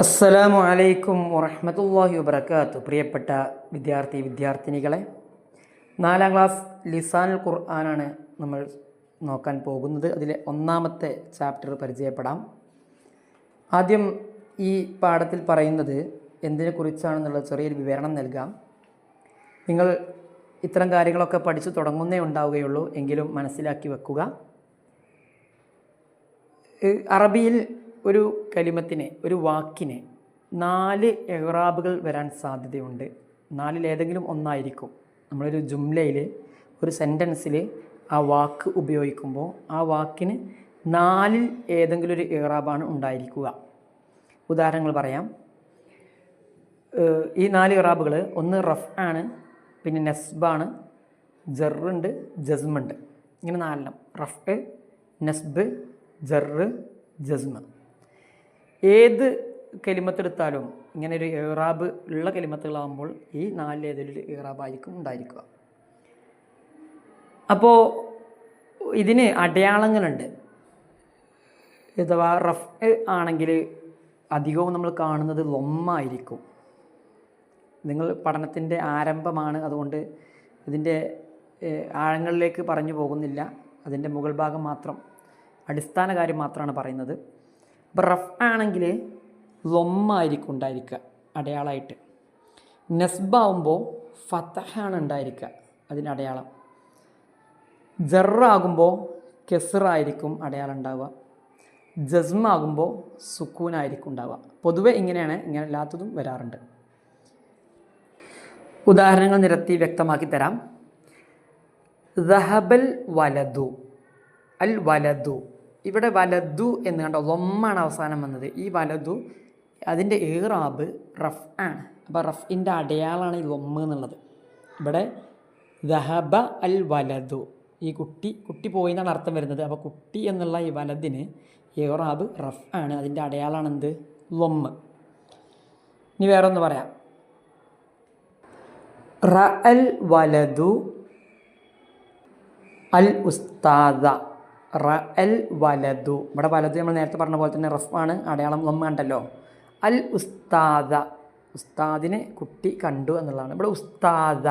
അസ്സലാമു അലൈക്കും വറഹ്മത്തുള്ളാഹി വബർക്കാത്തു പ്രിയപ്പെട്ട വിദ്യാർത്ഥി വിദ്യാർത്ഥിനികളെ നാലാം ക്ലാസ് ലിസാനുൽ ഖുർആനാണ് നമ്മൾ നോക്കാൻ പോകുന്നത്. അതിലെ ഒന്നാമത്തെ ചാപ്റ്റർ പരിചയപ്പെടാം. ആദ്യം ഈ പാഠത്തിൽ പറയുന്നത് എന്തിനെക്കുറിച്ചാണെന്നുള്ള ചെറിയൊരു വിവരണം നൽകാം. നിങ്ങൾ ഇത്തരം കാര്യങ്ങളൊക്കെ പഠിച്ചു തുടങ്ങുന്നേ ഉണ്ടാവുകയുള്ളൂ. എങ്കിലും മനസ്സിലാക്കി വെക്കുക. അറബിയിൽ ഒരു കലിമത്തിനെ ഒരു വാക്കിനെ നാല് എഹ്റാബുകൾ വരാൻ സാധ്യതയുണ്ട്. നാലിൽ ഏതെങ്കിലും ഒന്നായിരിക്കും. നമ്മളൊരു ജുംലയിൽ ഒരു സെന്റൻസിൽ ആ വാക്ക് ഉപയോഗിക്കുമ്പോൾ ആ വാക്കിന് നാലിൽ ഏതെങ്കിലും ഒരു എഹ്റാബാണ് ഉണ്ടായിരിക്കുക. ഉദാഹരണങ്ങൾ പറയാം. ഈ നാല് ഇറാബുകൾ ഒന്ന് റഫ് ആണ് പിന്നെ നെസ്ബാണ് ജറുണ്ട് ജസ്മുണ്ട്. ഇങ്ങനെ നാലെണ്ണം. റഫ് നെസ്ബ് ജറ് ജസ്മ്. ഏത് കലിമത്തെടുത്താലും ഇങ്ങനെ ഒരു ഇറാബ് ഉള്ള കലിമത്തുകളാകുമ്പോൾ ഈ ഒരു ഇറാബായിരിക്കും ഉണ്ടായിരിക്കുക. അപ്പോൾ ഇതിന് അടയാളങ്ങളുണ്ട്. അഥവാ റഫ് ആണെങ്കിൽ അധികവും നമ്മൾ കാണുന്നത് ലൊമ്മായിരിക്കും. നിങ്ങൾ പഠനത്തിന്റെ ആരംഭമാണ് അതുകൊണ്ട് ഇതിന്റെ ആഴങ്ങളിലേക്ക് പറഞ്ഞു പോകുന്നില്ല. അതിന്റെ മുകൾ ഭാഗം മാത്രം അടിസ്ഥാന കാര്യം മാത്രമാണ് പറയുന്നത്. റഫ് ആണെങ്കിൽ ലൊമ്മായിരിക്കും ഉണ്ടായിരിക്കുക അടയാളമായിട്ട്. നെസ്ബാവുമ്പോൾ ഫത്തഹാണ് ഉണ്ടായിരിക്കുക അതിന്റെ അടയാളം. ജറാകുമ്പോൾ കെസറായിരിക്കും അടയാളം ഉണ്ടാവുക ജസ്മാകുമ്പോൾ സുക്കൂനായിരിക്കും ഉണ്ടാവുക പൊതുവെ ഇങ്ങനെയാണ് ഇങ്ങനെ അല്ലാത്തതും വരാറുണ്ട്. ഉദാഹരണങ്ങൾ നിരത്തി വ്യക്തമാക്കി തരാം. ദഹബൽ വലതു അൽ വലതു ഇവിടെ വലതു എന്ന് കണ്ടോ? ലൊമ്മാണ് അവസാനം വന്നത്. ഈ വലതു അതിന്റെ ഏറാബ് റഫ് ആണ്. അപ്പോൾ റഫിന്റെ അടയാളാണ് ഈ ലൊമ്മ എന്നുള്ളത്. ഇവിടെ ദഹബ അൽ വലതു ഈ കുട്ടി കുട്ടി പോയി എന്നാണ് അർത്ഥം വരുന്നത്. അപ്പോൾ കുട്ടി എന്നുള്ള ഈ വലതിന് ഏറാബ് റഫ് ആണ്. അതിന്റെ അടയാളമാണ് എന്ത്? ലൊമ്മ്. ഇനി വേറെ ഒന്ന് പറയാം. റ അൽ വലതു അൽ ഉസ്താദ. റ അൽ വലതു ഇവിടെ വലതു നമ്മൾ നേരത്തെ പറഞ്ഞ പോലെ തന്നെ റഫാണ് അടയാളം ലൊമ്മ കണ്ടല്ലോ അൽ ഉസ്താദ. ഉസ്താദിനെ കുട്ടി കണ്ടു എന്നുള്ളതാണ്. ഇവിടെ ഉസ്താദ.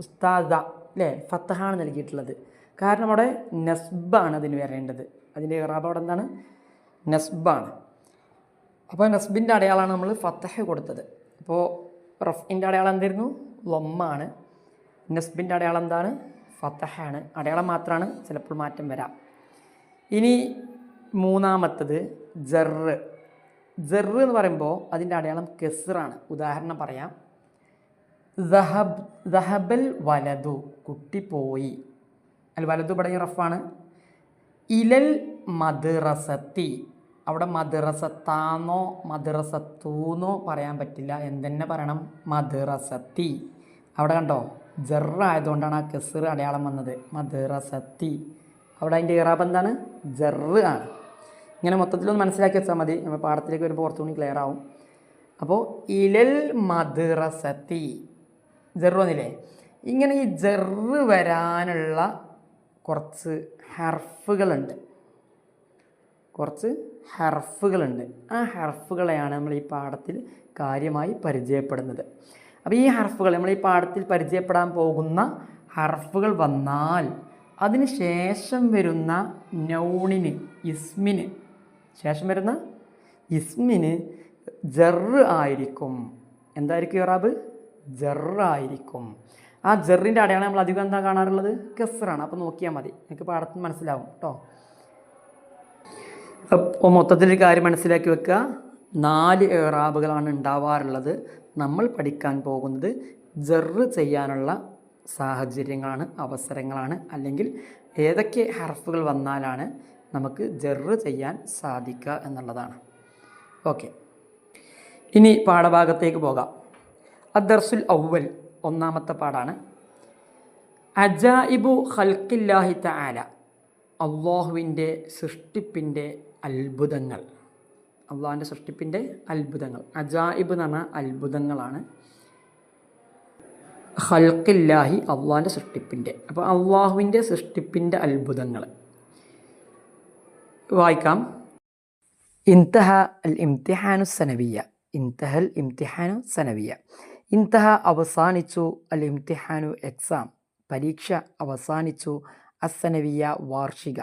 ഉസ്താദ അല്ലേ ഫത്തഹാണ് നൽകിയിട്ടുള്ളത്. കാരണം അവിടെ നസ്ബാണ് അതിന് വരേണ്ടത്. അതിന്റെ ഇറാബ് അവിടെ എന്താണ്? നസ്ബാണ്. അപ്പോൾ നസ്ബിന്റെ അടയാളമാണ് നമ്മൾ ഫത്തഹ കൊടുത്തത്. അപ്പോൾ റഫിന്റെ അടയാളം എന്തായിരുന്നു? ലൊമ്മാണ്. നസ്ബിന്റെ അടയാളം എന്താണ്? ഫത്തഹാണ്. അടയാളം മാത്രമാണ്. ചിലപ്പോൾ മാറ്റം വരാം. ഇനി മൂന്നാമത്തത് ജറ് ജറ് എന്ന് പറയുമ്പോൾ അതിന്റെ അടയാളം കെസറാണ്. ഉദാഹരണം പറയാം. ദഹബ് ദഹബൽ വലതു കുട്ടി പോയി. അല്ല വലതു പടങ്ങിയ റഫാണ്. ഇലൽ മദ്റസത്തി. അവിടെ മദ്റസത്താന്നോ മദ്റസത്തൂന്നോ പറയാൻ പറ്റില്ല. എന്തെന്നെ പറയണം? മദ്റസത്തി. അവിടെ കണ്ടോ? ജറായതുകൊണ്ടാണ് ആ കെസർ അടയാളം വന്നത്. മദ്റസത്തി. അവിടെ അതിന്റെ ഇറാബ് എന്താണ്? ജറ് ആണ്. ഇങ്ങനെ മൊത്തത്തിലൊന്ന് മനസ്സിലാക്കി വെച്ചാൽ മതി. നമ്മൾ പാഠത്തിലേക്ക് വരുമ്പോൾ കുറച്ചുകൂടി ക്ലിയർ ആവും. അപ്പോൾ ഇലൽ മദ്റസത്തി ജറ് വന്നില്ലേ? ഇങ്ങനെ ഈ ജറ് വരാനുള്ള കുറച്ച് ഹർഫുകളുണ്ട്. കുറച്ച് ഹർഫുകളുണ്ട്. ആ ഹർഫുകളെയാണ് നമ്മൾ ഈ പാഠത്തിൽ കാര്യമായി പരിചയപ്പെടുന്നത്. അപ്പോൾ ഈ ഹർഫുകൾ നമ്മൾ ഈ പാഠത്തിൽ പരിചയപ്പെടാൻ പോകുന്ന ഹർഫുകൾ വന്നാൽ അതിന് ശേഷം വരുന്ന നൗണിന് ഇസ്മിന്. ശേഷം വരുന്ന ഇസ്മിന് ജറ് ആയിരിക്കും. എന്തായിരിക്കും ഇറാബ് ജറായിരിക്കും ആ ജെറിന്റെ അടയാളം നമ്മൾ അധികം എന്താ കാണാറുള്ളത്? കെസറാണ്. അപ്പോൾ നോക്കിയാൽ മതി. നിങ്ങൾക്ക് പാടത്ത് മനസ്സിലാവും കേട്ടോ അപ്പോൾ മൊത്തത്തിൽ കാര്യം മനസ്സിലാക്കി വെക്കുക നാല് ഏറാബുകളാണ് ഉണ്ടാവാറുള്ളത്. നമ്മൾ പഠിക്കാൻ പോകുന്നത് ജെറ് ചെയ്യാനുള്ള സാഹചര്യങ്ങളാണ് അവസരങ്ങളാണ് അല്ലെങ്കിൽ ഏതൊക്കെ ഹർഫുകൾ വന്നാലാണ് നമുക്ക് ജെറ് ചെയ്യാൻ സാധിക്കുക എന്നുള്ളതാണ്. ഓക്കെ. ഇനി പാഠഭാഗത്തേക്ക് പോകാം. അദ്ദർസുൽ ഔവൽ ഒന്നാമത്തെ പാടാണ് അജായിബു ഹൽക്കില്ലാഹി താല അള്ളാഹുവിന്റെ സൃഷ്ടിപ്പിന്റെ അത്ഭുതങ്ങൾ. അള്ളാഹുവിന്റെ സൃഷ്ടിപ്പിന്റെ അത്ഭുതങ്ങൾ. അജായിബ് എന്ന് പറഞ്ഞാൽ അത്ഭുതങ്ങളാണ്. ഖൽക്കില്ലാഹി അള്ളാഹിന്റെ സൃഷ്ടിപ്പിന്റെ. അപ്പോൾ അള്ളാഹുവിന്റെ സൃഷ്ടിപ്പിന്റെ അത്ഭുതങ്ങൾ. വായിക്കാം. ഇൻതഹ അൽ ഇംതിഹാനു സനവിയ ഇൻതഹൽ ഇംതിഹാനു സനവിയ ഇൻതഹ അവസാനിച്ചു അൽ ഇംതിഹാനു എക്സാം. പരീക്ഷ അവസാനിച്ചു അസനവിയ വാർഷിക.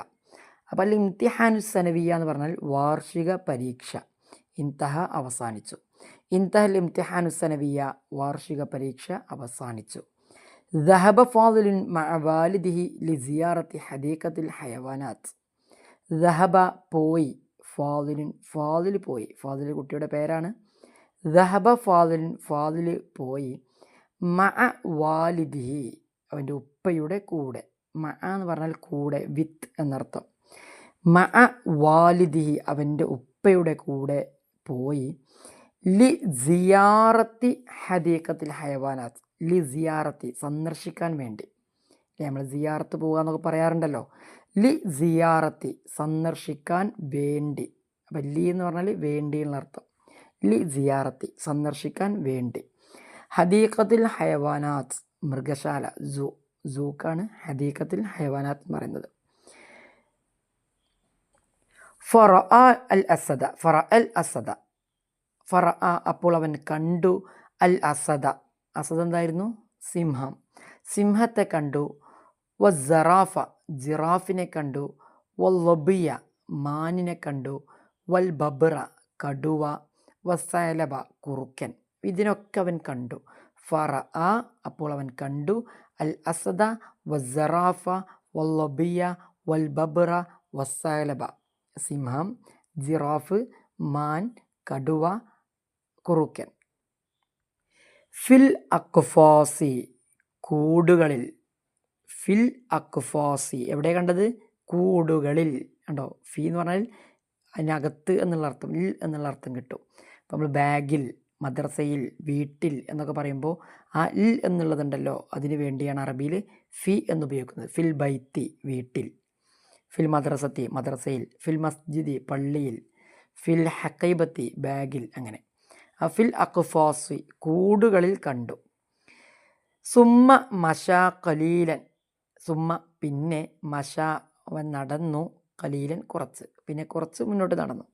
അപ്പോൾ അൽ ഇംതിഹാനു സനവിയ എന്ന് പറഞ്ഞാൽ വാർഷിക പരീക്ഷ. ഇൻതഹ അവസാനിച്ചു. ഇൻതഹൽ ഇംതിഹാനുസനവിയ വാർഷിക പരീക്ഷ അവസാനിച്ചു. ദഹബ ഫാദുലിൻ والده ലിസിയാറത്തി ഹദീഖത്തിൽ ഹയവാനാത്ത്. ദഹബ പോയി ഫാദിലിൻ ഫാദിൽ പോയി. ഫാദിൽ കുട്ടിയുടെ പേരാണ്. ദഹബ ഫാദിലിൻ ഫാദിൽ പോയി. مع والده അവന്റെ ഉപ്പയുടെ കൂടെ. മ എന്ന് പറഞ്ഞാൽ കൂടെ വിത്ത് എന്നർത്ഥം. മ വാലിദിഹി അവന്റെ ഉപ്പയുടെ കൂടെ പോയി. ലി സിയാറത്തി ഹദീക്കത്തിൽ ഹയവാനാത്ത് ലി സിയാറത്തി സന്ദർശിക്കാൻ വേണ്ടി. നമ്മൾ സിയാറത്ത് പോകുക എന്നൊക്കെ പറയാറുണ്ടല്ലോ. ലി സിയാറത്തി സന്ദർശിക്കാൻ വേണ്ടി. അപ്പം ലി എന്ന് പറഞ്ഞാൽ വേണ്ടി എന്നർത്ഥം ലി സിയാറത്തി സന്ദർശിക്കാൻ വേണ്ടി. ഹദീഖത്തിൽ ഹയവാനാത്ത് മൃഗശാല സൂ സൂക്കാണ് ഹദീഖത്തിൽ ഹയവാനാത്ത് എന്ന് പറയുന്നത്. ഫറ അൽ അസദ ഫറ അൽ അസദ. ഫറ അപ്പോൾ അവൻ കണ്ടു അൽ അസദ. അസദ എന്തായിരുന്നു? സിംഹം. സിംഹത്തെ കണ്ടു. വ സറാഫ ജിറാഫിനെ കണ്ടു. വ ലബിയ മാനിനെ കണ്ടു. വൽ ബബ്ര കടുവ. വസലബ കുറുക്കൻ. ഇതിനൊക്കെ അവൻ കണ്ടു. ഫറ ആ അപ്പോൾ അവൻ കണ്ടു. അൽ അസദ. വസറാഫ വൽ ലബിയ വൽ ബബ്ര വസലബ സിംഹം ജിറാഫ് മാൻ കടുവ കുറുക്കൻ. ഫിൽ അക്ഫാസി കൂടുകളിൽ. ഫിൽ അക്ഫാസി എവിടെ കണ്ടത്? കൂടുകളിൽ. കണ്ടോ? ഫി എന്ന് പറഞ്ഞാൽ അതിനകത്ത് എന്നുള്ള അർത്ഥം ഇൽ എന്നുള്ള അർത്ഥം കിട്ടും. അപ്പോൾ നമ്മൾ ബാഗിൽ മദ്രസയിൽ വീട്ടിൽ എന്നൊക്കെ പറയുമ്പോൾ ആ ഇൽ എന്നുള്ളതുണ്ടല്ലോ അതിന് വേണ്ടിയാണ് അറബിയിൽ ഫി എന്ന് ഉപയോഗിക്കുന്നത്. ഫിൽ ബൈത്തി വീട്ടിൽ. ഫിൽ മദ്രസത്തി മദ്രസയിൽ. ഫിൽ മസ്ജിദി പള്ളിയിൽ. ഫിൽ ഹക്കൈബത്തി ബാഗിൽ അങ്ങനെ. ആ ഫിൽ അക്ഫാസി കൂടുകളിൽ കണ്ടു. സുമ്മ മഷ കലീലൻ സുമ്മ പിന്നെ മഷ അവൻ നടന്നു കലീലൻ കുറച്ച് പിന്നെ കുറച്ച് മുന്നോട്ട് നടന്നു.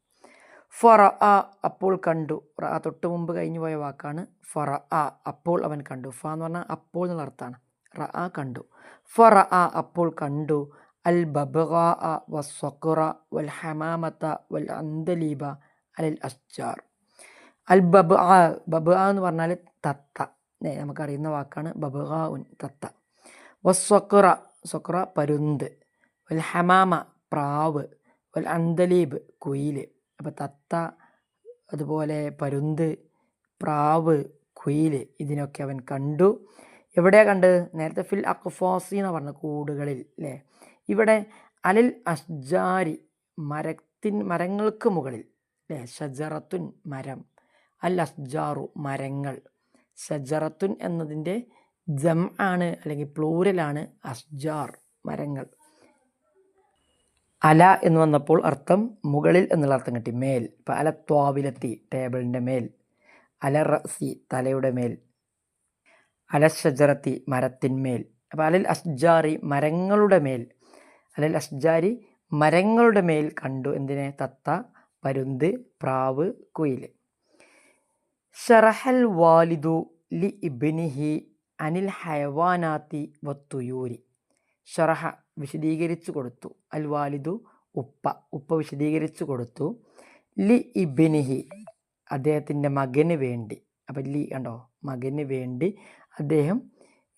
ഫറ ആ അപ്പോൾ കണ്ടു. ആ തൊട്ട് മുമ്പ് കഴിഞ്ഞു പോയ വാക്കാണ് ഫറ ആ അപ്പോൾ അവൻ കണ്ടു. ഫ എന്ന് പറഞ്ഞാൽ അപ്പോൾ എന്നുള്ള അർത്ഥമാണ്. റ ആ കണ്ടു. ഫറ ആ അപ്പോൾ കണ്ടു. അൽ ബബഗ വസ്വഖുറ വൽ ഹമാമത്ത വൽ അന്തലീബ അലൽ അസ്ജാർ അൽ ബബ് ആ ബബ് ആ എന്ന് പറഞ്ഞാൽ തത്ത. നമുക്കറിയുന്ന വാക്കാണ് ബബ് ആ ഉൻ തത്ത. വസ്വക്കുറ സ്വക്കുറ പരുന്ത്. വൽ ഹമാമ പ്രാവ്. വൽ അന്തലീബ് കുയിൽ അപ്പോൾ തത്ത അതുപോലെ പരുന്ത് പ്രാവ് കുയിൽ ഇതിനൊക്കെ അവൻ കണ്ടു. എവിടെയാണ് കണ്ട് നേരത്തെ ഫിൽ അക്ഫോസി എന്ന് പറഞ്ഞ കൂടുകളിൽ അല്ലേ ഇവിടെ അലിൽ അഷ്ജാരി മരത്തിൻ മരങ്ങൾക്ക് മുകളിൽ അല്ലേ ഷജറത്തുൻ മരം. അൽ അസ്ജാറു മരങ്ങൾ. ഷജറത്തുൻ എന്നതിന്റെ ജം ആണ് അല്ലെങ്കിൽ പ്ലൂരലാണ് അസ്ജാർ മരങ്ങൾ. അല എന്ന് വന്നപ്പോൾ അർത്ഥം മുകളിൽ എന്നുള്ള അർത്ഥം കിട്ടി മേൽ. ഇപ്പം അല ത്വാവിലെത്തി ടേബിളിന്റെ മേൽ. അല റസി തലയുടെ മേൽ. അല ഷജറത്തി മരത്തിന്മേൽ അപ്പോൾ അലൽ അസ്ജാറി മരങ്ങളുടെ മേൽ. അലൽ അസ്ജാരി മരങ്ങളുടെ മേൽ കണ്ടു എന്തിനെ? തത്ത പരുന്ത് പ്രാവ് കുയിൽ. ഷറഹൽ വാലിദു ലി ഇബ്നിഹി അനിൽ ഹയവാനാത്തി വത്തുയൂരി ഷറഹ വിശദീകരിച്ചു കൊടുത്തു. അൽ വാലിദു ഉപ്പ ഉപ്പ വിശദീകരിച്ചു കൊടുത്തു. ലി ഇബിനിഹി അദ്ദേഹത്തിന്റെ മകന് വേണ്ടി. അപ്പം ലി കണ്ടോ? മകന് വേണ്ടി അദ്ദേഹം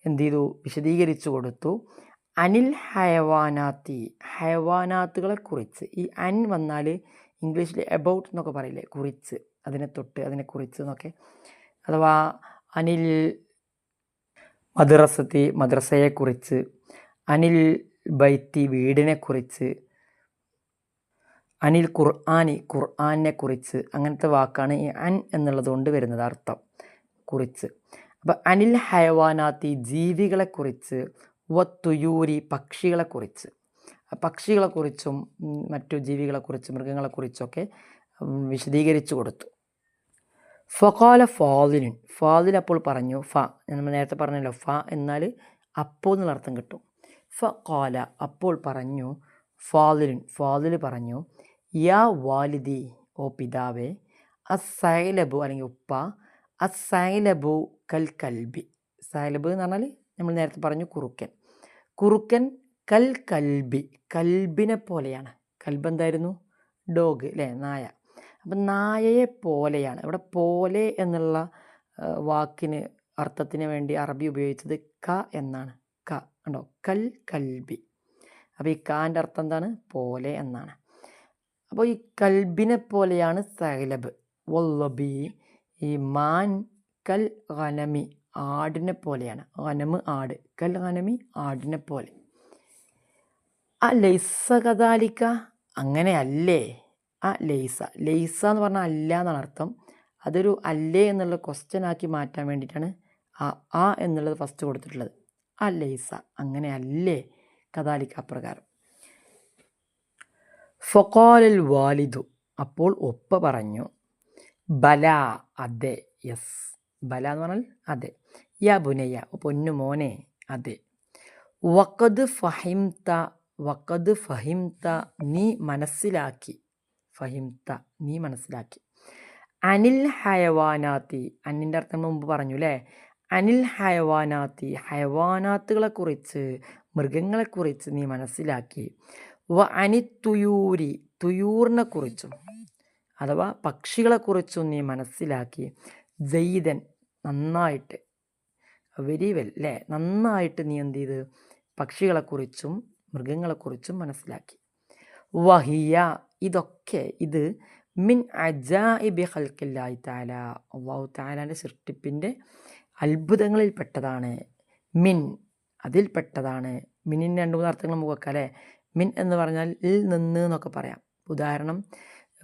എന്ത് ചെയ്തു? വിശദീകരിച്ചു കൊടുത്തു. അനിൽ ഹയവാനാത്തി ഹയവാനാത്തുകളെ കുറിച്ച്. ഈ അൻ വന്നാൽ ഇംഗ്ലീഷിൽ എബൌട്ട് എന്നൊക്കെ പറയില്ലേ? കുറിച്ച്. അതിനെ തൊട്ട് അതിനെ കുറിച്ച് എന്നൊക്കെ അഥവാ അനിൽ മദ്രസത്തി മദ്രസയെക്കുറിച്ച് അനിൽ ബൈത്തി വീടിനെക്കുറിച്ച് അനിൽ ഖുർആാനി ഖുർആാനിനെ കുറിച്ച് അങ്ങനത്തെ വാക്കാണ് ഈ അൻ എന്നുള്ളത് കൊണ്ട് വരുന്നത് അർത്ഥം കുറിച്ച്. അപ്പം അനിൽ ഹയവാനാത്തി ജീവികളെക്കുറിച്ച് വത്തുയൂരി പക്ഷികളെക്കുറിച്ച് പക്ഷികളെക്കുറിച്ചും മറ്റു ജീവികളെക്കുറിച്ചും മൃഗങ്ങളെക്കുറിച്ചൊക്കെ വിശദീകരിച്ചു കൊടുത്തു. ഫഖാല ഫാദിലിൻ. ഫാദിൽ അപ്പോൾ പറഞ്ഞു ഫ നമ്മൾ നേരത്തെ പറഞ്ഞല്ലോ ഫ എന്നാൽ അപ്പോൾ എന്നുള്ള അർത്ഥം കിട്ടും. ഫ കാല അപ്പോൾ പറഞ്ഞു ഫാദിലിൻ. ഫാദിൽ പറഞ്ഞു യാ വാലിദി ഓ പിതാവേ അസൈലബു അല്ലെങ്കിൽ ഉപ്പ അസൈലബു കൽ കൽബി. സൈലബ് എന്ന് പറഞ്ഞാൽ നമ്മൾ നേരത്തെ പറഞ്ഞു കുറുക്കൻ. കുറുക്കൻ കൽ കൽബി. കൽബിനെ പോലെയാണ്. കൽബ് എന്തായിരുന്നു? ഡോഗ് അല്ലേ? നായ. അപ്പം നായയെ പോലെയാണ്. ഇവിടെ പോലെ എന്നുള്ള വാക്കിന് അർത്ഥത്തിന് വേണ്ടി അറബി ഉപയോഗിച്ചത് ക എന്നാണ്. ക ഉണ്ടോ കൽ കൽബി. അപ്പോൾ ഈ കാന്റെ അർത്ഥം എന്താണ്? പോലെ എന്നാണ്. അപ്പോൾ ഈ കൽബിനെ പോലെയാണ് സൈലബ്. വല്ലബി ഈ മാൻ കൽ ഗനമി ആടിനെ പോലെയാണ്. ഗനമ് ആട്. കൽ ഗനമി ആടിനെ പോലെ. ആ ലൈസ കഥാലിക്ക അങ്ങനെയല്ലേ? ആ ലൈസ. ലൈസ എന്ന് പറഞ്ഞാൽ അല്ല എന്നാണ് അർത്ഥം. അതൊരു അല്ലേ എന്നുള്ള ക്വസ്റ്റ്യൻ ആക്കി മാറ്റാൻ വേണ്ടിയിട്ടാണ് ആ ആ എന്നുള്ളത് ഫസ്റ്റ് കൊടുത്തിട്ടുള്ളത്. ആ ലെയ്സ അങ്ങനെ അല്ലേ? കഥാലിക്ക അപ്രകാരം ഫൊക്കോലൽ വാലിദു. അപ്പോൾ ഒപ്പ പറഞ്ഞു ബല അതെ യെസ് ബല എന്ന് പറഞ്ഞാൽ അതെ. യാ ബുനയ്യ പൊന്നു മോനെ അതെ. വക്കത് ഫഹിംത വക്കത് ഫഹിംത നീ മനസ്സിലാക്കി. ഫഹിംത നീ മനസ്സിലാക്കി. അനിൽ ഹയവാനാത്തി അന്നിന്റെ അർത്ഥം മുമ്പ് പറഞ്ഞു അല്ലേ അനിൽ ഹയവാനാത്തി ഹയവാനാത്തുകളെക്കുറിച്ച് മൃഗങ്ങളെക്കുറിച്ച് നീ മനസ്സിലാക്കി. വ അനി തുയൂരി തുയൂറിനെ കുറിച്ചും അഥവാ പക്ഷികളെക്കുറിച്ചും നീ മനസ്സിലാക്കി. ജയ്തൻ നന്നായിട്ട് വെരി വെൽ അല്ലേ നന്നായിട്ട് നീ എന്ത് ചെയ്ത്? പക്ഷികളെക്കുറിച്ചും മൃഗങ്ങളെക്കുറിച്ചും മനസ്സിലാക്കി. വഹിയ ഇതൊക്കെ ഇത് മിൻ അജാഇബി ഹൽക്കില്ലായി താല അള്ളാഹു താലാന്റെ സൃഷ്ടിപ്പിന്റെ അത്ഭുതങ്ങളിൽപ്പെട്ടതാണ് മിൻ അതിൽപ്പെട്ടതാണ് മിനിന് രണ്ട് മൂന്ന് അർത്ഥങ്ങൾ നമുക്ക് വെക്കാം അല്ലേ? മിൻ എന്ന് പറഞ്ഞാൽ ഇൽ നിന്ന് എന്നൊക്കെ പറയാം. ഉദാഹരണം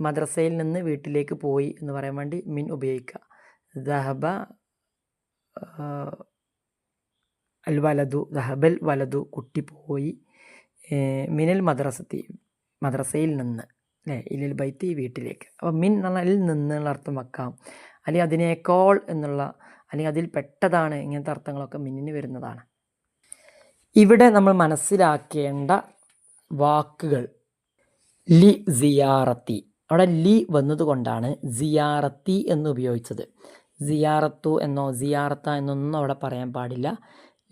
മദ്രസയിൽ നിന്ന് വീട്ടിലേക്ക് പോയി എന്ന് പറയാൻ വേണ്ടി മിൻ ഉപയോഗിക്കുക ദഹബ അൽ വലതു ദഹബൽ വലതു കുട്ടി പോയി മിനൽ മദ്രസത്തി മദ്രസയിൽ നിന്ന്. അല്ലേ ഇലിൽ ബൈത്ത് വീട്ടിലേക്ക്. അപ്പോൾ മിൻ എന്ന് പറഞ്ഞാൽ ഇൽ നിന്നുള്ള അർത്ഥം വെക്കാം. അല്ലെങ്കിൽ അതിനേക്കാൾ എന്നുള്ള അല്ലെങ്കിൽ അതിൽ പെട്ടതാണ് ഇങ്ങനത്തെ അർത്ഥങ്ങളൊക്കെ മിന്നിന് വരുന്നതാണ്. ഇവിടെ നമ്മൾ മനസ്സിലാക്കേണ്ട വാക്കുകൾ ലി സിയാറത്തി. അവിടെ ലി വന്നതുകൊണ്ടാണ് സിയാറത്തി എന്ന് ഉപയോഗിച്ചത്. സിയാറത്തു എന്നോ സിയാറത്ത എന്നൊന്നും അവിടെ പറയാൻ പാടില്ല.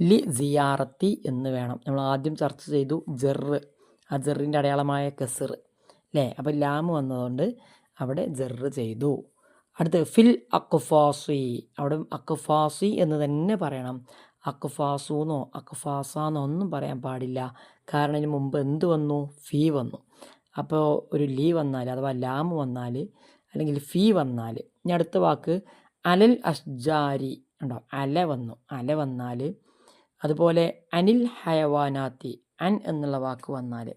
ലി സിയാറത്തി എന്ന് വേണം. നമ്മൾ ആദ്യം ചർച്ച ചെയ്തു ജെറ് ആ ജെറിന്റെ അടയാളമായ കെസർ. അല്ലേ അപ്പോൾ ലാമ് വന്നതുകൊണ്ട് അവിടെ ജെറ് ചെയ്തു. അടുത്ത് ഫിൽ അക്കുഫാസി അവിടെ അക്കുഫാസി എന്ന് തന്നെ പറയണം. അക്കുഫാസുന്നോ അക്കുഫാസാന്നോ ഒന്നും പറയാൻ പാടില്ല. കാരണം ഇതിന് മുമ്പ് എന്ത് വന്നു? ഫീ വന്നു. അപ്പോൾ ഒരു ലീ വന്നാൽ അഥവാ ലാമ് വന്നാൽ അല്ലെങ്കിൽ ഫീ വന്നാൽ ഇനി അടുത്ത വാക്ക് അലൽ അഷ്ജാരി ഉണ്ടോ? അല വന്നു. അല വന്നാൽ അതുപോലെ അനിൽ ഹയവാനാത്തി അൻ എന്നുള്ള വാക്ക് വന്നാൽ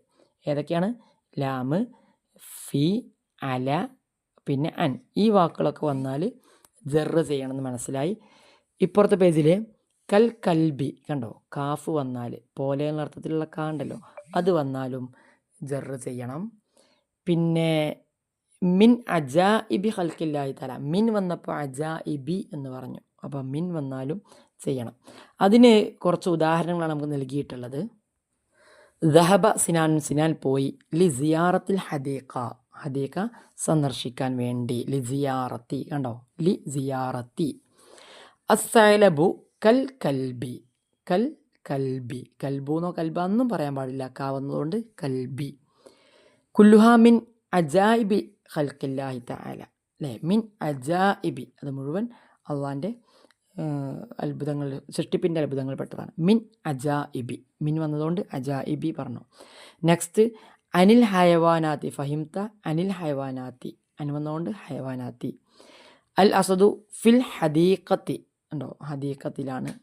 ഏതൊക്കെയാണ്? ലാമ് ഫി അല പിന്നെ അൻ. ഈ വാക്കുകളൊക്കെ വന്നാൽ ജെറ് ചെയ്യണമെന്ന് മനസ്സിലായി. ഇപ്പുറത്തെ പേജിൽ കൽ കൽബി കണ്ടോ? കാഫ് വന്നാൽ പോലെ എന്ന അർത്ഥത്തിലുള്ള കാ ഉണ്ടല്ലോ. അത് വന്നാലും ജെറ് ചെയ്യണം. പിന്നെ മിൻ അജാ ഇബി ഹൽക്കില്ലായി തല മിൻ വന്നപ്പോൾ അജാ ഇബി എന്ന് പറഞ്ഞു. അപ്പോൾ മിൻ വന്നാലും ചെയ്യണം. അതിന് കുറച്ച് ഉദാഹരണങ്ങളാണ് നമുക്ക് നൽകിയിട്ടുള്ളത്. ദഹബ സിനാൻ സിനാൻ പോയി. ലി സിയാറത്തിൽ ഹദീഖ. ഹദീഖ സന്ദർശിക്കാൻ വേണ്ടി. ലി സിയാറത്തി. കണ്ടോ? ലി സിയാറത്തി. അസൈലബു കൽ കൽബി. കൽ കൽബി. കൽബൂന്നോ കൽബാന്നും പറയാൻ പാടില്ല. കാവുന്നതുകൊണ്ട് കൽബി. കുല്ലുഹാമിൻ അജായിബി ഖൽക്കില്ലാഹി തആല. അല്ലേ മിൻ അജായിബി. അത് മുഴുവൻ അള്ളാന്റെ അത്ഭുതങ്ങൾ സൃഷ്ടിപ്പിന്റെ അത്ഭുതങ്ങൾ പെട്ടതാണ്. മിൻ അജാ ഇബി മിൻ വന്നതുകൊണ്ട് അജാ ഇബി പറഞ്ഞു. നെക്സ്റ്റ് അനിൽ ഹയവാനാത്തി. ഫഹിംത അനിൽ ഹയവാനാത്തി. അൻ വന്നതുകൊണ്ട് ഹയവാനാത്തി. അൽ അസദു ഫിൽ ഹദീഖത്തി. ഉണ്ടോ? ഹദീഖത്തിലാണ്.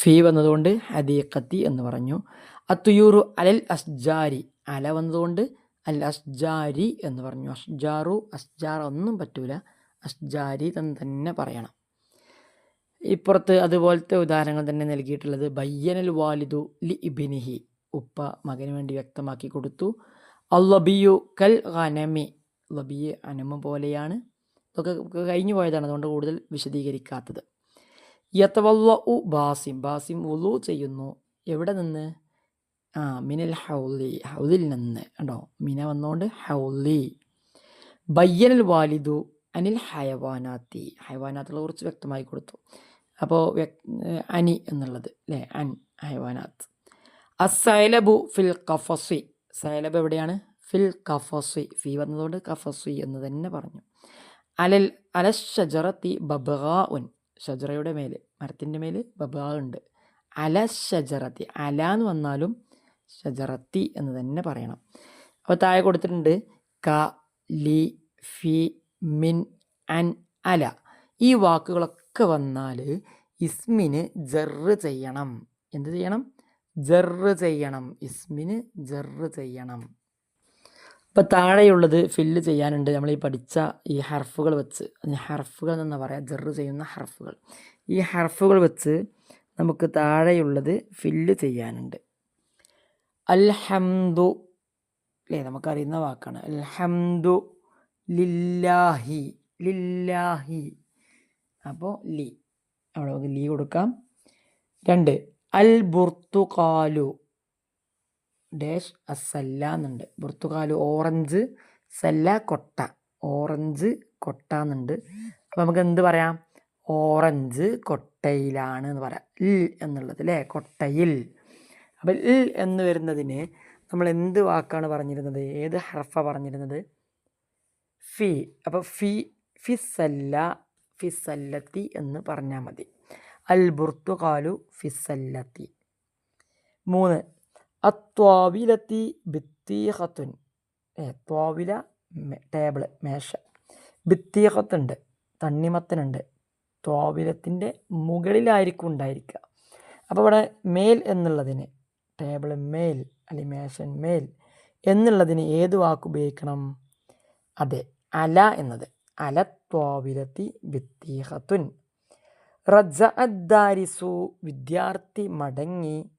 ഫി വന്നതുകൊണ്ട് ഹദീഖത്തി എന്ന് പറഞ്ഞു. അത്തുയൂറു അലൽ അസ്ജാരി. അല വന്നതുകൊണ്ട് അൽ അസ്ജാരി എന്ന് പറഞ്ഞു. അസ്ജാറു അസ്ജാർ ഒന്നും പറ്റൂല. അസ്ജാരി എന്ന് തന്നെ പറയണം. ഇപ്പുറത്ത് അതുപോലത്തെ ഉദാഹരണങ്ങൾ തന്നെ നൽകിയിട്ടുള്ളത്. ബയ്യനൽ വാലിദു ലി ഇബിനിഹി. ഉപ്പ മകന് വേണ്ടി വ്യക്തമാക്കി കൊടുത്തു. അല്ലബിയു കൽ ഖനമി ലബിയ അനമ പോലെയാണ്. ഇതൊക്കെ കഴിഞ്ഞു പോയതാണ്. അതുകൊണ്ട് കൂടുതൽ വിശദീകരിക്കാത്തത്. യത്തവല്ല ഉ ബാസിം. ബാസിം ഉലു ചെയ്യുന്നു. എവിടെ നിന്ന്? ആ മിനൽ ഹൗലി. ഹൗലിൽ നിന്ന്. കേട്ടോ മിന വന്നുകൊണ്ട് ഹൗലി. ബയ്യനൽ വാലിദു അനിൽ ഹയവാനാത്തി. ഹയവാനാത്തുള്ള കുറിച്ച് വ്യക്തമായി കൊടുത്തു. അപ്പോൾ അനി എന്നുള്ളത് അല്ലേ അൻ ഹൈവാനാത്ത്. അസൈലബു ഫിൽ കഫസി. സൈലബ് എവിടെയാണ്? ഫിൽ കഫസി. ഫി വന്നതുകൊണ്ട് കഫസി എന്ന് തന്നെ പറഞ്ഞു. അലൽ അല ഷജറത്തി ബബാ ഉൻ ഷജറയുടെ മേൽ മരത്തിന്റെ മേൽ ബബാ ഉണ്ട്. അല ഷജറത്തി. അല എന്ന് വന്നാലും ഷജറത്തി എന്ന് തന്നെ പറയണം. അപ്പോൾ താഴെ കൊടുത്തിട്ടുണ്ട് ക ലി ഫി മിൻ അൻ അല. ഈ വാക്കുകളൊക്കെ വന്നാൽ ഇസ്മിന് ജറ് ചെയ്യണം. എന്ത് ചെയ്യണം? ജറ് ചെയ്യണം. ഇസ്മിന് ജറ് ചെയ്യണം. ഇപ്പോൾ താഴെയുള്ളത് ഫില്ല് ചെയ്യാനുണ്ട്. നമ്മൾ ഈ പഠിച്ച ഈ ഹർഫുകൾ വെച്ച്. ഹർഫുകൾ എന്ന് പറയാം. ജറ് ചെയ്യുന്ന ഹർഫുകൾ. ഈ ഹർഫുകൾ വെച്ച് നമുക്ക് താഴെയുള്ളത് ഫില്ല് ചെയ്യാനുണ്ട്. അൽഹംദു അല്ലേ നമുക്കറിയുന്ന വാക്കാണ്. അൽഹംദു ലില്ലാഹി. ലില്ലാഹി. അപ്പോൾ ലി. അവിടെ നമുക്ക് ലീ കൊടുക്കാം. രണ്ട് അൽ ബുർത്തുകാലു ഡാഷ് അസല്ല എന്നുണ്ട്. ബുർത്തുകാലു ഓറഞ്ച് സല്ല കൊട്ട. ഓറഞ്ച് കൊട്ട എന്നുണ്ട്. അപ്പോൾ നമുക്ക് എന്ത് പറയാം? ഓറഞ്ച് കൊട്ടയിലാണ് എന്ന് പറയാം. ഇൽ എന്നുള്ളത് അല്ലേ? കൊട്ടയിൽ. അപ്പോൾ ഇൽ എന്ന് വരുന്നതിന് നമ്മൾ എന്ത് വാക്കാണ് പറഞ്ഞിരുന്നത്? ഏത് ഹർഫ പറഞ്ഞിരുന്നത്? ഫി. അപ്പോൾ ഫി ഫിസല്ല ഫിസല്ലത്തി എന്ന് പറഞ്ഞാൽ മതി. അൽ ബുർത്തുകാലു ഫിസല്ലത്തി മൂന്ന് അത്വാവിലത്തി ഭിത്തീഹത്തുൻ ത്വാവില ടേബിൾ മേശ. ഭിത്തീഹത്തുണ്ട് തണ്ണിമത്തനുണ്ട്. ത്വാവിലത്തിന്റെ മുകളിലായിരിക്കും ഉണ്ടായിരിക്കുക. അപ്പോൾ ഇവിടെ മേൽ എന്നുള്ളതിന് ടേബിൾ മേൽ അല്ലെങ്കിൽ മേശൻ മേൽ എന്നുള്ളതിന് ഏത് വാക്ക് ഉപയോഗിക്കണം? അതെ അല എന്നത്. അല ത്വാവിലത്തി ബിത്തീഹത്തുൻ റജ അദ്ദാരിസു വിദ്യാർത്ഥി മടങ്ങി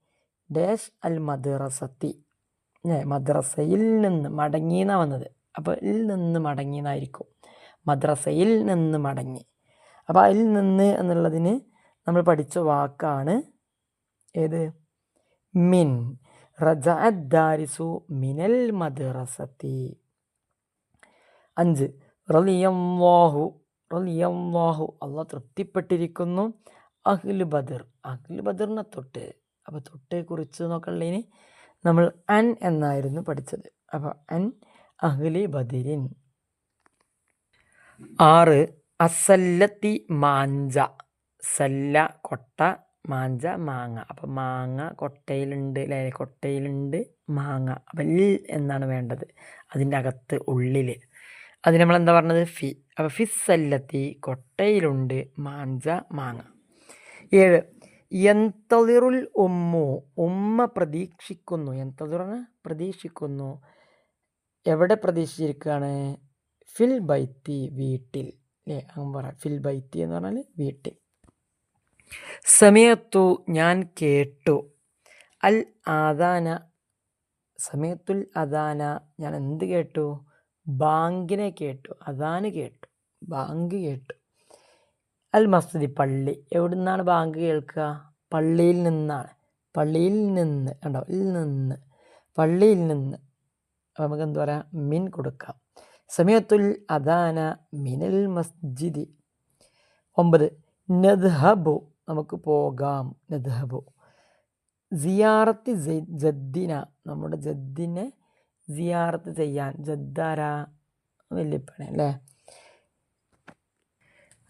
ഡാഷ് അൽ മദ്രസത്തി. മദ്രസയിൽ നിന്ന് മടങ്ങി എന്നാണ് വന്നത്. അപ്പോൾ ഇൽ നിന്ന് മടങ്ങി എന്നായിരിക്കും മദ്രസയിൽ നിന്ന് മടങ്ങി. അപ്പോൾ അതിൽ നിന്ന് എന്നുള്ളതിന് നമ്മൾ പഠിച്ച വാക്കാണ് ഏത്? മിൻ. റജ അദ്ദാരിസു മിനൽ മദ്രസത്തി. അഞ്ച്. റലിയല്ലാഹു റലിയംവാഹു അള്ളാഹ് തൃപ്തിപ്പെട്ടിരിക്കുന്നു. അഖിൽ ബദർ അഖിൽ ബദറിനെ തൊട്ട് അപ്പോൾ തൊട്ടെ കുറിച്ച് നോക്കള്ളതിന് നമ്മൾ അൻ എന്നായിരുന്നു പഠിച്ചത്. അപ്പോൾ അൻ അഹ്ലി ബദിരിൻ. ആറ് അസല്ലത്തി മാഞ്ച സല്ല കൊട്ട മാഞ്ച മാങ്ങ. അപ്പം മാങ്ങ കൊട്ടയിലുണ്ട് അല്ലേ? കൊട്ടയിലുണ്ട് മാങ്ങ. അപ്പം എന്നാണ് വേണ്ടത്. അതിന്റെ അകത്ത് ഉള്ളിൽ അതിന് നമ്മൾ എന്താ പറഞ്ഞത്? ഫി. അപ്പോൾ ഫിസ്സല്ലത്തി കൊട്ടയിലുണ്ട് മാഞ്ച മാങ്ങ. ഏഴ്. യന്തതിറുൽ ഉമ്മു. ഉമ്മ പ്രതീക്ഷിക്കുന്നു. യന്തളിറ പ്രതീക്ഷിക്കുന്നു. എവിടെ പ്രതീക്ഷിച്ചിരിക്കുകയാണ് ഫിൽ ബൈത്തി വീട്ടിൽ. അല്ലേ അങ്ങനെ പറയാം ഫിൽ ബൈത്തി എന്ന് പറഞ്ഞാൽ വീട്ടിൽ. സമയത്തു ഞാൻ കേട്ടു. അൽ ആദാന. സമയത്തുൽ അദാന ഞാൻ എന്ത് കേട്ടു? ബാങ്കിനെ കേട്ടു. അതാണ് കേട്ടു. ബാങ്ക് കേട്ടു. അൽ മസ്ജിദ് പള്ളി. എവിടെ നിന്നാണ് ബാങ്ക് കേൾക്കുക? പള്ളിയിൽ നിന്നാണ്. പള്ളിയിൽ നിന്ന്. കണ്ടോ? ഇൽ നിന്ന്. പള്ളിയിൽ നിന്ന്. നമുക്ക് എന്താ പറയുക മിൻ കൊടുക്കാം. സമയത്തുൽ അദാന മിനൽ മസ്ജിദി. ഒമ്പത്. നദ്ഹബു. നമുക്ക് പോകാം. നദ്ഹബു. സിയാറത്ത് ജദ്ദിന. നമ്മുടെ ജദ്ദിനെ സിയാറത്ത് ചെയ്യാൻ. ജദ്ദാര വല്യപ്പണ അല്ലേ?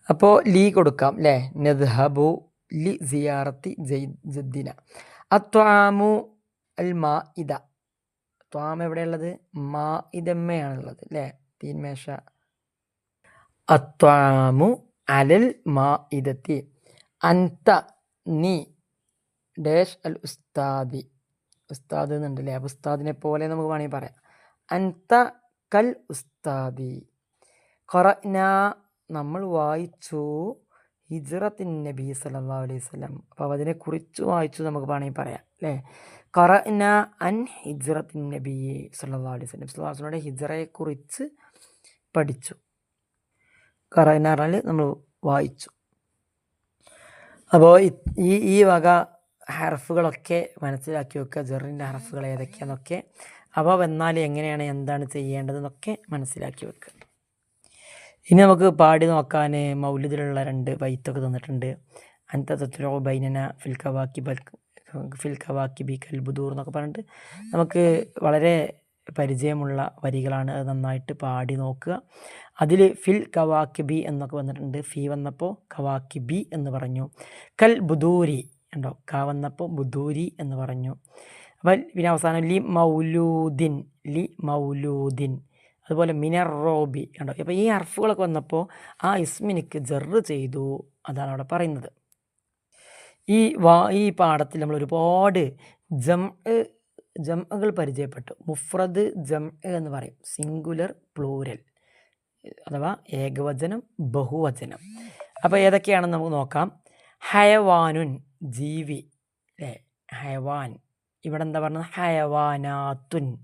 അപ്പോൾ ലീ കൊടുക്കാം അല്ലേ നദ്ഹബു ലി സിയാറത്തി ജദ്ദിന. അത്വാമു അൽ മാ ഇത ത്വാം എവിടെയുള്ളത്? മാ ഇതമ്മയാണുള്ളത് അല്ലേ തീന്മേഷ അത്വാമു അലൽ മാ ഇതത്തി അൻത നീ ഡേഷ് അൽ ഉസ്താദി. ഉസ്താദ് എന്നുണ്ട് അല്ലേ ഉസ്താദിനെ പോലെ നമുക്ക് വേണമെങ്കിൽ പറയാം. അൻത കൽ ഉസ്താദി. ഖറന നമ്മൾ വായിച്ചു ഹിജ്റത്തിൻ നബി സല്ലാ അലൈഹി സ്വലം അപ്പോൾ അതിനെക്കുറിച്ച് വായിച്ചു നമുക്ക് വേണമെങ്കിൽ പറയാം അല്ലേ? ഖറന അൻ ഹിജ്റത്തിൻ നബി സല്ലാ അലൈഹി സ്വലം സുഹാസിനോടെ ഹിജ്റയെക്കുറിച്ച് പഠിച്ചു. ഖറന പറഞ്ഞാൽ നമ്മൾ വായിച്ചു. അപ്പോൾ ഈ ഈ വക ഹർഫുകളൊക്കെ മനസ്സിലാക്കി വെക്കുക. ജെറിന്റെ ഹർഫുകൾ ഏതൊക്കെയാണെന്നൊക്കെ അവ വന്നാൽ എങ്ങനെയാണ് എന്താണ് ചെയ്യേണ്ടതെന്നൊക്കെ മനസ്സിലാക്കി വെക്കുക. ഇനി നമുക്ക് പാടി നോക്കാൻ മൗലിദിലുള്ള രണ്ട് ബൈത്തൊക്കെ തന്നിട്ടുണ്ട്. അൻത തത്ലോ ബൈനന ഫിൽക്കവാക്കി ബൽക്ക് ഫിൽ കവാക്കി ബി കൽബുദൂർ എന്നൊക്കെ പറഞ്ഞിട്ട് നമുക്ക് വളരെ പരിചയമുള്ള വരികളാണ്. അത് നന്നായിട്ട് പാടി നോക്കുക. അതിൽ ഫിൽ കവാക്കി ബി എന്നൊക്കെ വന്നിട്ടുണ്ട്. ഫി വന്നപ്പോൾ കവാക്കി ബി എന്ന് പറഞ്ഞു. കൽ ബുദൂരി ഉണ്ടോ ക വന്നപ്പോൾ ബുദൂരി എന്ന് പറഞ്ഞു. അപ്പോൾ പിന്നെ അവസാനം ലി മൗലൂദിൻ ലി മൗലൂദിൻ. അതുപോലെ മിനർ റോബി കണ്ടോ? അപ്പോൾ ഈ അർഫുകളൊക്കെ വന്നപ്പോൾ ആ ഇസ്മിനിക്ക് ജെറ് ചെയ്തു അതാണ് അവിടെ പറയുന്നത്. ഈ വാ ഈ പാഠത്തിൽ നമ്മൾ ഒരുപാട് ജം ജംഅകൾ പരിചയപ്പെട്ടു. മുഫ്രദ് ജം എന്ന് പറയും. Singular plural. അഥവാ ഏകവചനം ബഹുവചനം. അപ്പോൾ ഏതൊക്കെയാണെന്ന് നമുക്ക് നോക്കാം. ഹയവാനുൻ ജീവി അല്ലേ ഹയവാൻ. ഇവിടെ എന്താ പറഞ്ഞത്? ഹയവാനാത്തുൻ.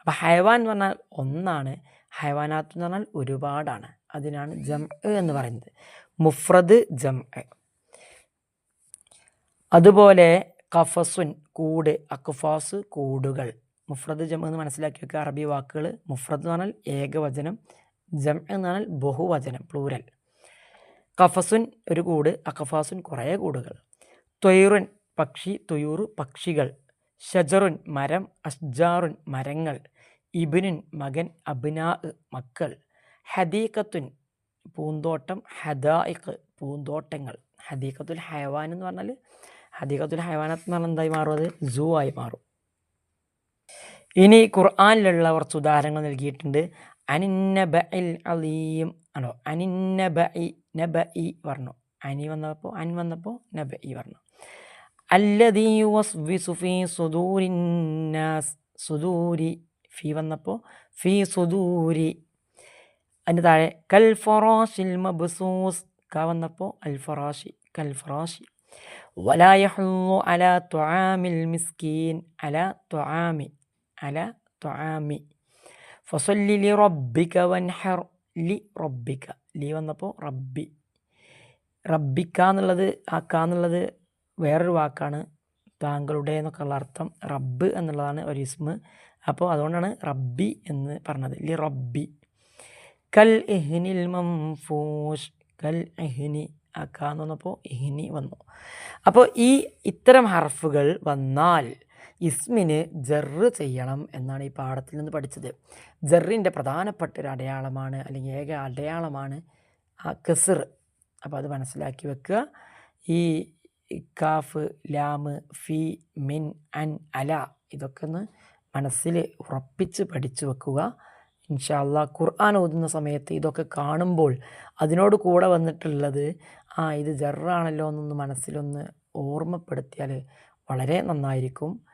അപ്പോൾ ഹയവാൻ എന്ന് പറഞ്ഞാൽ ഒന്നാണ്. ഹയവാനാത്ത് എന്ന് പറഞ്ഞാൽ ഒരുപാടാണ്. അതിനാണ് ജം എന്ന് പറയുന്നത്. മുഫ്രദ് ജം അതുപോലെ കഫസുൻ കൂട് അക്ഫാസ് കൂടുകൾ. മുഫ്രദ് ജം എന്ന് മനസ്സിലാക്കി വെക്കുക. അറബി വാക്കുകൾ മുഫ്രദ് എന്ന് പറഞ്ഞാൽ ഏകവചനം. ജം എന്ന് പറഞ്ഞാൽ ബഹുവചനം പ്ലൂരൽ. കഫസുൻ ഒരു കൂട് അഖഫാസുൻ കുറേ കൂടുകൾ. ത്വയറുൻ പക്ഷി തൊയ്യൂറ് പക്ഷികൾ. ഷജറുൻ മരം അഷ്ജാറുൻ മരങ്ങൾ. ഇബിനുൻ മകൻ അബിനാ മക്കൾ. ഹദീഖത്തുൻ പൂന്തോട്ടം ഹദായിഖ് പൂന്തോട്ടങ്ങൾ. ഹദീഖത്തുൽ ഹയവാൻ എന്ന് പറഞ്ഞാൽ ഹദീഖത്തുൽ ഹയവാനത്ത് എന്ന് എന്തായി മാറും അത്? സൂ ആയി മാറും. ഇനി ഖുർആാനിലുള്ള കുറച്ച് ഉദാഹരണങ്ങൾ നൽകിയിട്ടുണ്ട്. അനിന്നബഇൽ അലീം ആണോ അനിന്നബഇ നബഇ പറഞ്ഞു അനി വന്നപ്പോൾ അൻ വന്നപ്പോൾ നബഇ പറഞ്ഞു അല്ലദീ യുവസ്വിസു ഫീ സുദൂരിന്നാസ് സുദൂരി ഫി വന്നപ്പോൾ ഫി സുദൂരി അതിൻ്റെ താഴെ കൽ ഫറാഷിൽ മബ്സൂസ് ക വന്നപ്പോൾ അൽ ഫറാഷി കൽ ഫറാഷി ولا يحض على طعام المسكين على طعام على طعام ഫസൊല്ലി ലി റബ്ബിക്ക വൻഹർ ലി റബ്ബിക്ക ലി വന്നപ്പോൾ റബ്ബി. റബ്ബിക്ക എന്നുള്ളത് ആക്ക എന്നുള്ളത് വേറൊരു വാക്കാണ്. താങ്കളുടെ എന്നൊക്കെയുള്ള അർത്ഥം റബ്ബ് എന്നുള്ളതാണ് ഒരു ഇസ്മ്. അപ്പോൾ അതുകൊണ്ടാണ് റബ്ബി എന്ന് പറഞ്ഞത്. ലി റബ്ബി. കൽ ഇഹ്നിൽ മംഫൂഷ്. കൽ ഇഹ്നി. ആ വന്നപ്പോൾ ഇഹ്നി വന്നു. അപ്പോൾ ഈ ഇത്തരം ഹർഫുകൾ വന്നാൽ ഇസ്മിന് ജെറ് ചെയ്യണം എന്നാണ് ഈ പാഠത്തിൽ നിന്ന് പഠിച്ചത്. ജർറിന്റെ പ്രധാനപ്പെട്ട ഒരു അടയാളമാണ് അല്ലെങ്കിൽ ഏക അടയാളമാണ് ആ കെസിർ. അപ്പോൾ അത് മനസ്സിലാക്കി വെക്കുക. ഈ കാഫ് ലാമ് ഫി മിൻ അൻ അല ഇതൊക്കെ ഒന്ന് മനസ്സിൽ ഉറപ്പിച്ച് പഠിച്ചു വെക്കുക. ഇൻഷാല്ല ഖുർആൻ ഓതുന്ന സമയത്ത് ഇതൊക്കെ കാണുമ്പോൾ അതിനോട് കൂടെ വന്നിട്ടുള്ളത് ആ ഇത് ജറാണല്ലോ എന്നൊന്ന് മനസ്സിലൊന്ന് ഓർമ്മപ്പെടുത്തിയാൽ വളരെ നന്നായിരിക്കും.